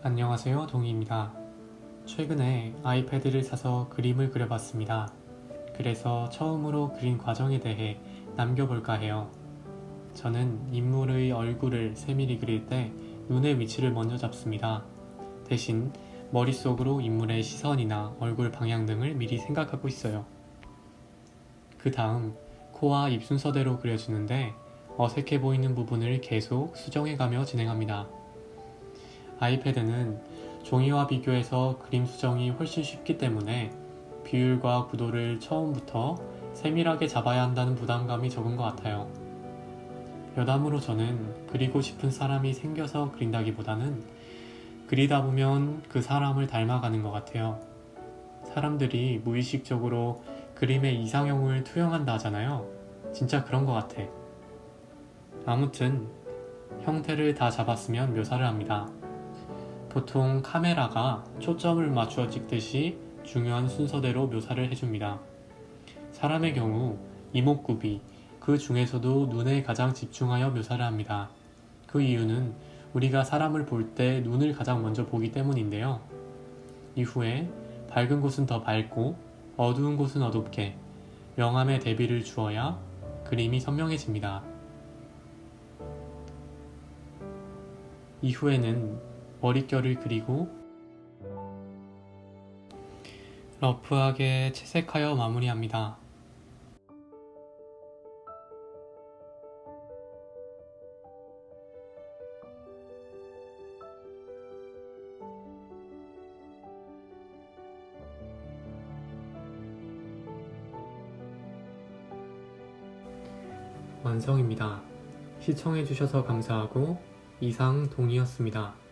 안녕하세요. 동희입니다. 최근에 아이패드를 사서 그림을 그려봤습니다. 그래서 처음으로 그린 과정에 대해 남겨볼까 해요. 저는 인물의 얼굴을 세밀히 그릴 때 눈의 위치를 먼저 잡습니다. 대신 머릿속으로 인물의 시선이나 얼굴 방향 등을 미리 생각하고 있어요. 그 다음 코와 입 순서대로 그려주는데 어색해 보이는 부분을 계속 수정해가며 진행합니다. 아이패드는 종이와 비교해서 그림 수정이 훨씬 쉽기 때문에 비율과 구도를 처음부터 세밀하게 잡아야 한다는 부담감이 적은 것 같아요. 여담으로 저는 그리고 싶은 사람이 생겨서 그린다기보다는 그리다 보면 그 사람을 닮아가는 것 같아요. 사람들이 무의식적으로 그림의 이상형을 투영한다 하잖아요. 진짜 그런 것 같아. 아무튼 형태를 다 잡았으면 묘사를 합니다. 보통 카메라가 초점을 맞추어 찍듯이 중요한 순서대로 묘사를 해줍니다. 사람의 경우 이목구비, 그 중에서도 눈에 가장 집중하여 묘사를 합니다. 그 이유는 우리가 사람을 볼 때 눈을 가장 먼저 보기 때문인데요. 이후에 밝은 곳은 더 밝고 어두운 곳은 어둡게 명암의 대비를 주어야 그림이 선명해집니다. 이후에는 머릿결을 그리고 러프하게 채색하여 마무리합니다. 완성입니다. 시청해주셔서 감사하고 이상 동이었습니다.